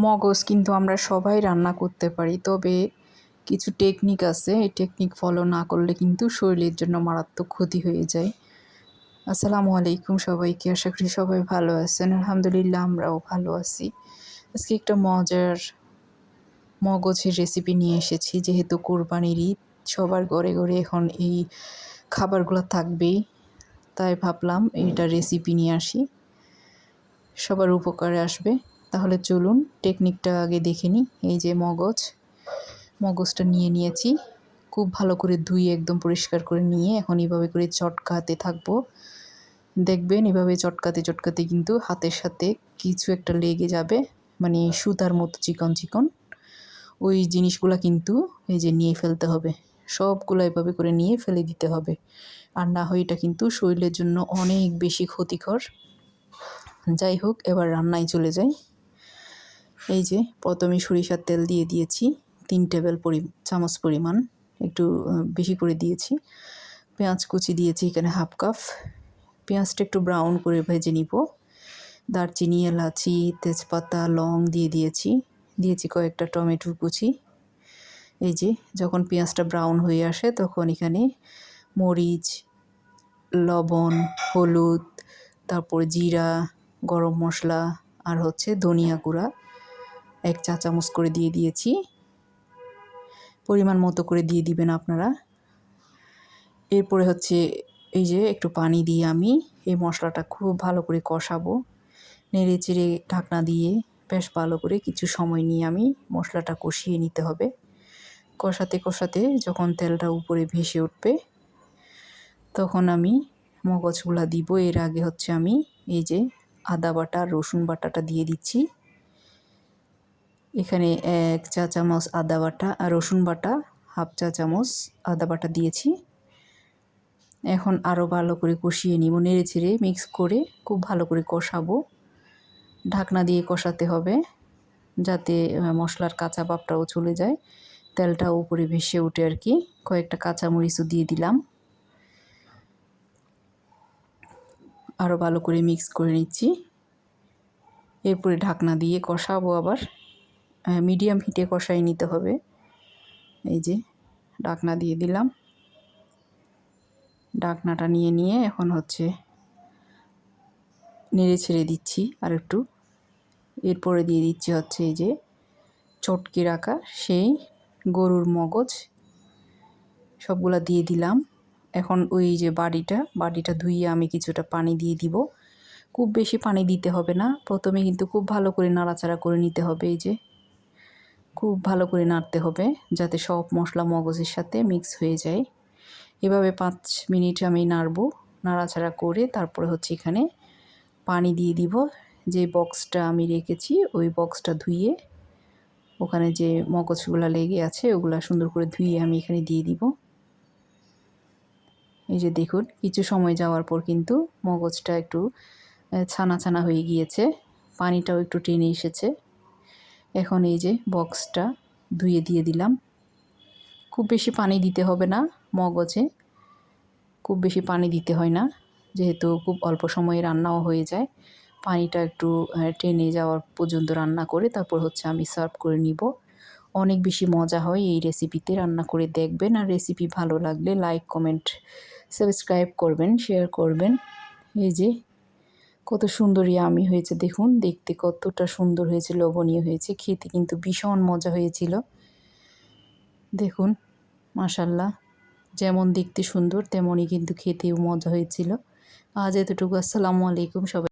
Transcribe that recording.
মগজ কিন্তু আমরা সবাই রান্না করতে পারি, তবে কিছু টেকনিক আছে। এই টেকনিক ফলো না করলে কিন্তু শরীরের জন্য মারাত্মক ক্ষতি হয়ে যায়। আসসালামু আলাইকুম সবাইকে, আশা করি সবাই ভালো আছেন। আলহামদুলিল্লাহ আমরাও ভালো আছি। আজকে একটা মজার মগজের রেসিপি নিয়ে এসেছি, যেহেতু কোরবানির ঈদ, সবার ঘরে ঘরে এখন এই খাবারগুলো থাকবেই। তাই ভাবলাম এটা রেসিপি নিয়ে আসি। সবার উপকারে আসবে। তাহলে চলুন টেকনিকটা আগে দেখে নিই। এই যে মগজ, মগজটা নিয়ে নিয়েছি। খুব ভালো করে ধুয়ে একদম পরিষ্কার করে নিয়ে এখন এভাবে করে চটকাতে থাকব। দেখবেন এভাবে চটকাতে চটকাতে কিন্তু হাতের সাথে কিছু একটা লেগে যাবে মানে সুতার মতো চিকন চিকন। ওই জিনিসগুলো কিন্তু এই যে নিয়ে ফেলতে হবে। সবগুলো এভাবে করে নিয়ে ফেলে দিতে হবে। আর না হয় এটা কিন্তু শরীরের জন্য অনেক বেশি ক্ষতিকর। যাই হোক, এবার রান্নায় চলে যাই। এই যে প্রথমে সরিষার তেল দিয়ে দিয়েছি, তিন টেবিল পরি, চামচ পরিমাণ, একটু বেশি করে দিয়েছি। পেঁয়াজ কুচি দিয়েছি এখানে হাফ কাপ। পেঁয়াজটা একটু ব্রাউন করে ভেজে নিব। দারচিনি, এলাচি, তেজপাতা, লং দিয়ে দিয়েছি। দিয়েছি কয়েকটা টমেটোর কুচি। এই যে যখন পেঁয়াজটা ব্রাউন হয়ে আসে তখন এখানে মরিচ, লবণ, হলুদ, তারপর জিরা, গরম মশলা আর হচ্ছে ধনিয়া গুঁড়া। এক চা চামচ করে দিয়ে দিয়েছি। পরিমাণ মতো করে দিয়ে দিবেন আপনারা। এরপরে হচ্ছে এই যে একটু পানি দিয়ে আমি এই মশলাটা খুব ভালো করে কষাবো। নেড়ে চেড়ে ঢাকনা দিয়ে বেশ ভালো করে কিছু সময় নিয়ে আমি মশলাটা কষিয়ে নিতে হবে। কষাতে কষাতে যখন তেলটা উপরে ভেসে উঠবে, তখন আমি মগজগুলা দিব। এর আগে হচ্ছে আমি এই যে আদা বাটা, রসুন বাটাটা দিয়ে দিচ্ছি। এখানে এক চা চামচ আদা বাটা আর রসুন বাটা, হাফ চা চামচ আদা বাটা দিয়েছি। এখন আরও ভালো করে কষিয়ে নিব নেড়ে ছেড়ে মিক্স করে খুব ভালো করে কষাবো। ঢাকনা দিয়ে কষাতে হবে যাতে মশলার কাঁচা পাপটাও চলে যায়। তেলটা উপরে ভেসে উঠে আর কি। কয়েকটা কাঁচামরিচও দিয়ে দিলাম। আরও ভালো করে মিক্স করে নিচ্ছি। এরপরে ঢাকনা দিয়ে কষাবো আবার। মিডিয়াম হিটে কষাই নিতে হবে। এই যে ঢাকনা দিয়ে দিলাম। ঢাকনাটা নিয়ে নিয়ে এখন হচ্ছে নেড়ে ছেড়ে দিচ্ছি আর একটু। এরপরে দিয়ে দিচ্ছি হচ্ছে এই যে চটকে রাখা সেই গরুর মগজ। সবগুলা দিয়ে দিলাম। এখন ওই যে বাড়িটা বাড়িটা ধুইয়ে আমি কিছুটা পানি দিয়ে দিব। খুব বেশি পানি দিতে হবে না। প্রথমে কিন্তু খুব ভালো করে নাড়াচাড়া করে নিতে হবে এই যে। খুব ভালো করে নাড়তে হবে যাতে সব মশলা মগজের সাথে মিক্স হয়ে যায়। এভাবে পাঁচ মিনিট আমি নাড়বো। নাড়াচাড়া করে তারপরে হচ্ছে এখানে পানি দিয়ে দিব। যে বক্সটা আমি রেখেছি, ওই বক্সটা ধুইয়ে ওখানে যে মগজগুলো লেগে আছে, ওগুলো সুন্দর করে ধুয়ে আমি এখানে দিয়ে দিব। এই যে দেখুন, কিছু সময় যাওয়ার পর কিন্তু মগজটা একটু ছানা ছানা হয়ে গিয়েছে। পানিটাও একটু টেনে এসেছে। এখন এই যে বক্সটা ধুয়ে দিয়ে দিলাম। খুব বেশি পানি দিতে হবে না মগজে। খুব বেশি পানি দিতে হয় না, যেহেতু খুব অল্প সময়ে রান্নাও হয়ে যায়। পানিটা একটু টেনে যাওয়ার পর্যন্ত রান্না করে তারপর হচ্ছে আমি সার্ভ করে নিব। অনেক বেশি মজা হয় এই রেসিপিতে রান্না করে দেখবেন আর রেসিপি ভালো লাগলে লাইক, কমেন্ট, সাবস্ক্রাইব করবেন, শেয়ার করবেন। এই যে কত সুন্দরী আমি হয়েছে, দেখুন। দেখতে কতটা সুন্দর হয়েছে, লোভনীয় হয়েছে। খেতে কিন্তু ভীষণ মজা হয়েছিল। দেখুন মাসাল্লাহ যেমন দেখতে সুন্দর, তেমনই কিন্তু খেতেও মজা হয়েছিল। আজ এতটুকু। আসসালামু আলাইকুম, সবাই।